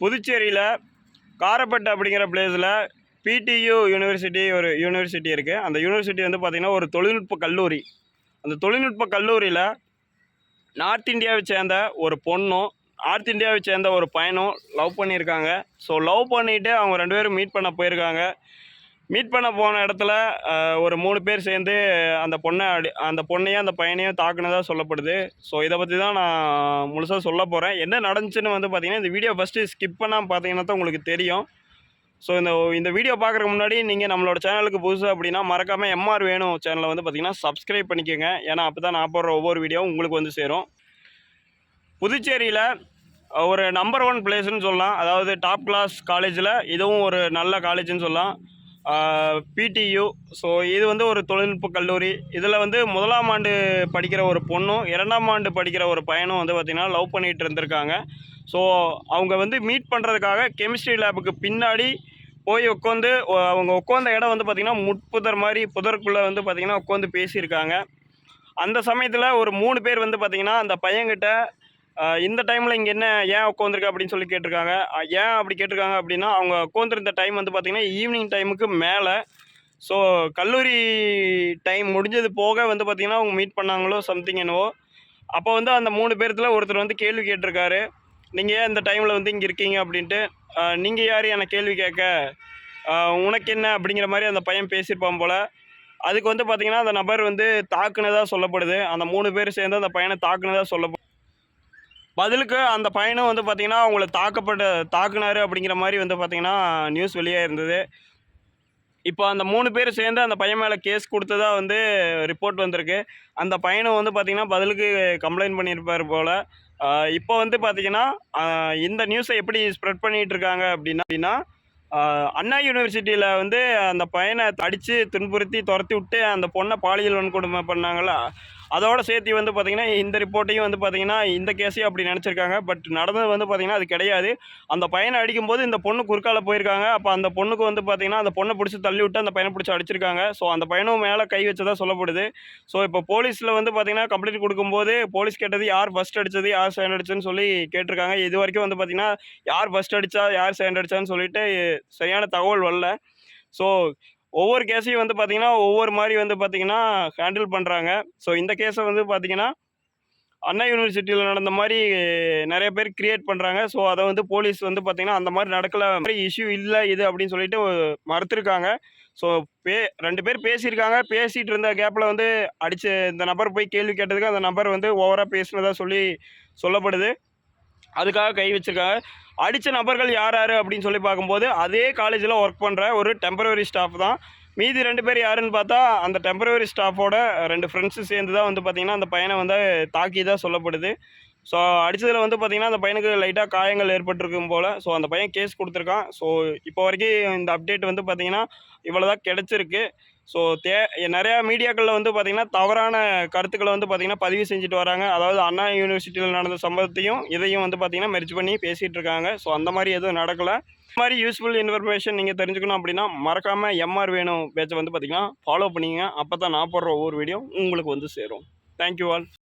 புதுச்சேரியில் காரப்பட்டு அப்படிங்கிற பிளேஸில் பிடியு யூனிவர்சிட்டி ஒரு யூனிவர்சிட்டி இருக்குது அந்த யூனிவர்சிட்டி வந்து பார்த்திங்கன்னா ஒரு தொழில்நுட்ப கல்லூரி. அந்த தொழில்நுட்ப கல்லூரியில் நார்த் இந்தியாவை சேர்ந்த ஒரு பொண்ணும் நார்த் இந்தியாவை சேர்ந்த ஒரு பையனும் லவ் பண்ணியிருக்காங்க. ஸோ லவ் பண்ணிவிட்டு அவங்க ரெண்டு பேரும் மீட் பண்ண போயிருக்காங்க. மீட் பண்ண போன இடத்துல ஒரு மூணு பேர் சேர்ந்து அந்த பொண்ணை அடி அந்த பொண்ணையும் அந்த பையனையும் தாக்குனதாக சொல்லப்படுது. ஸோ இதை பற்றி தான் நான் முழுசாக சொல்ல போகிறேன் என்ன நடந்துச்சுன்னு வந்து பார்த்தீங்கன்னா இந்த வீடியோ ஃபஸ்ட்டு ஸ்கிப் பண்ணாமல் பார்த்தீங்கன்னா தான் உங்களுக்கு தெரியும். ஸோ இந்த இந்த வீடியோ பார்க்குறக்கு முன்னாடி நீங்கள் நம்மளோட சேனலுக்கு புதுசு அப்படின்னா மறக்காமல் எம்ஆர் வேணும் சேனலை வந்து பார்த்திங்கன்னா சப்ஸ்கிரைப் பண்ணிக்கோங்க. ஏன்னா அப்போ தான் நான் போடுற ஒவ்வொரு வீடியோவும் உங்களுக்கு வந்து சேரும். புதுச்சேரியில் ஒரு நம்பர் ஒன் பிளேஸ்னு சொல்லலாம். அதாவது டாப் கிளாஸ் காலேஜில் இதுவும் ஒரு நல்ல காலேஜ்னு சொல்லலாம். பிடியு ஸோ இது வந்து ஒரு தொழில்நுட்ப கல்லூரி. இதில் வந்து முதலாம் ஆண்டு படிக்கிற ஒரு பொண்ணும் இரண்டாம் ஆண்டு படிக்கிற ஒரு பையனும் வந்து பார்த்திங்கன்னா லவ் பண்ணிகிட்டு இருந்திருக்காங்க. ஸோ அவங்க வந்து மீட் பண்ணுறதுக்காக கெமிஸ்ட்ரி லேபுக்கு பின்னாடி போய் உட்காந்து அவங்க உட்காந்த இடம் வந்து பார்த்திங்கன்னா முட்புதர் மாதிரி புதருக்குள்ளே வந்து பார்த்திங்கன்னா உட்காந்து பேசியிருக்காங்க. அந்த சமயத்தில் ஒரு மூணு பேர் வந்து பார்த்திங்கன்னா அந்த பையன்கிட்ட இந்த டைமில் இங்கே என்ன ஏன் உட்காந்துருக்க அப்படின்னு சொல்லி கேட்டிருக்காங்க. ஏன் அப்படி கேட்டிருக்காங்க அப்படின்னா அவங்க உட்காந்துருந்த டைம் வந்து பார்த்திங்கன்னா ஈவினிங் டைமுக்கு மேலே. ஸோ கல்லூரி டைம் முடிஞ்சது போக வந்து பார்த்திங்கன்னா அவங்க மீட் பண்ணாங்களோ சம்திங் என்னவோ. அப்போ வந்து அந்த மூணு பேர்த்தில் ஒருத்தர் வந்து கேள்வி கேட்டிருக்காரு. நீங்கள் ஏன் இந்த டைமில் வந்து இங்கே இருக்கீங்க அப்படின்ட்டு? நீங்கள் யார்? என்னை கேள்வி கேட்க. உனக்கு என்ன? அப்படிங்கிற மாதிரி அந்த பையன் பேசியிருப்பான் போல். அதுக்கு வந்து பார்த்திங்கன்னா அந்த நபர் வந்து தாக்குனதாக சொல்லப்படுது. அந்த மூணு பேர் சேர்ந்து அந்த பையனை தாக்குனதாக சொல்லப்படுது பதிலுக்கு அந்த பையனும் வந்து பார்த்திங்கன்னா அவங்கள தாக்கப்பட்ட தாக்குனாரு அப்படிங்கிற மாதிரி வந்து பார்த்திங்கன்னா நியூஸ் வெளியே இருந்தது. இப்போ அந்த மூணு பேர் சேர்ந்து அந்த பையன் மேலே கேஸ் கொடுத்ததா வந்து ரிப்போர்ட் வந்திருக்கு. அந்த பையனும் வந்து பார்த்திங்கன்னா பதிலுக்கு கம்ப்ளைண்ட் பண்ணியிருப்பார் போல். இப்போ வந்து பார்த்திங்கன்னா இந்த நியூஸை எப்படி ஸ்ப்ரெட் பண்ணிகிட்டு இருக்காங்க அப்படின்னா அப்படின்னா அண்ணா யூனிவர்சிட்டியில் வந்து அந்த பையனை அடித்து துன்புறுத்தி துரத்தி விட்டு அந்த பொண்ணை பாலியல் வன்கொடுமை பண்ணாங்களா? அதோட சேர்த்து வந்து பார்த்திங்கன்னா இந்த ரிப்போர்ட்டையும் வந்து பார்த்திங்கன்னா இந்த கேஸையும் அப்படி நினச்சிருக்காங்க. பட் நடந்தது வந்து பார்த்திங்கன்னா அது கிடையாது. அந்த பையனை அடிக்கும்போது இந்த பொண்ணு குறுக்கால போயிருக்காங்க. அப்போ அந்த பொண்ணுக்கு வந்து பார்த்திங்கன்னா அந்த பொண்ணை பிடிச்சி தள்ளி விட்டு அந்த பையனை பிடிச்சி அடிச்சிருக்காங்க. ஸோ அந்த பையனும் மேலே கை வச்சதாக சொல்லப்படுது. ஸோ இப்போ போலீஸில் வந்து பார்த்திங்கன்னா கம்ப்ளைண்ட் கொடுக்கும்போது போலீஸ் கேட்டது யார் ஃபஸ்ட் அடித்தது யார் செகண்ட் அடிச்சதுன்னு சொல்லி கேட்டிருக்காங்க. இது வரைக்கும் வந்து பார்த்திங்கன்னா யார் ஃபஸ்ட் அடித்தா யார் செகண்ட் அடிச்சான்னு சொல்லிட்டு சரியான தகவல் வரல. ஸோ ஒவ்வொரு கேஸையும் வந்து பார்த்திங்கன்னா ஒவ்வொரு மாதிரி வந்து பார்த்திங்கன்னா ஹேண்டில் பண்ணுறாங்க ஸோ இந்த கேஸை வந்து பார்த்திங்கன்னா அண்ணா யூனிவர்சிட்டியில் நடந்த மாதிரி நிறைய பேர் கிரியேட் பண்ணுறாங்க ஸோ அதை வந்து போலீஸ் வந்து பார்த்திங்கன்னா அந்த மாதிரி நடக்கல மாதிரி இஷ்யூ இல்லை இது அப்படின்னு சொல்லிட்டு மறுத்துருக்காங்க. ஸோ பே ரெண்டு பேர் பேசியிருக்காங்க. பேசிகிட்டு இருந்த கேப்பில் வந்து அடிச்ச இந்த நபர் போய் கேள்வி கேட்டதுக்கு அந்த நபர் வந்து ஓவராக பேசினதாக சொல்லி சொல்லப்படுது. அதுக்காக கை வச்சுருக்காங்க அடித்த நபர்கள் யார் யார் அப்படின்னு சொல்லி பார்க்கும்போது அதே காலேஜில் ஒர்க் பண்ணுற ஒரு டெம்பரவரி ஸ்டாஃப் தான். மீதி ரெண்டு பேர் யாருன்னு பார்த்தா அந்த டெம்பரவரி ஸ்டாஃபோட ரெண்டு ஃப்ரெண்ட்ஸு சேர்ந்து தான் வந்து பார்த்திங்கன்னா அந்த பையனை வந்து தாக்கி தான் சொல்லப்படுது. ஸோ அடித்ததில் வந்து பார்த்திங்கன்னா அந்த பையனுக்கு லைட்டாக காயங்கள் ஏற்பட்டிருக்கும் போல். ஸோ அந்த பையன் கேஸ் கொடுத்துருக்கான். ஸோ இப்போ வரைக்கும் இந்த அப்டேட் வந்து பார்த்திங்கன்னா இவ்வளோ தான் கிடச்சிருக்கு. ஸோ தே நிறையா மீடியாக்களில் வந்து பார்த்திங்கன்னா தவறான கருத்துக்களை வந்து பார்த்திங்கன்னா பதிவு செஞ்சுட்டு வராங்க. அதாவது அண்ணா யூனிவர்சிட்டியில் நடந்த சம்பவத்தையும் இதையும் வந்து பார்த்திங்கன்னா மெர்ச் பண்ணி பேசிகிட்டு இருக்காங்க. ஸோ அந்த மாதிரி எதுவும் நடக்கலை. இந்த மாதிரி யூஸ்ஃபுல் இன்ஃபர்மேஷன் நீங்கள் தெரிஞ்சுக்கணும் அப்படின்னா மறக்காமல் எம்ஆர் வேணும் பேச்சை வந்து பார்த்திங்கன்னா ஃபாலோ பண்ணிங்க அப்போ தான் நான் போடுற ஒவ்வொரு வீடியோ உங்களுக்கு வந்து சேரும். Thank you all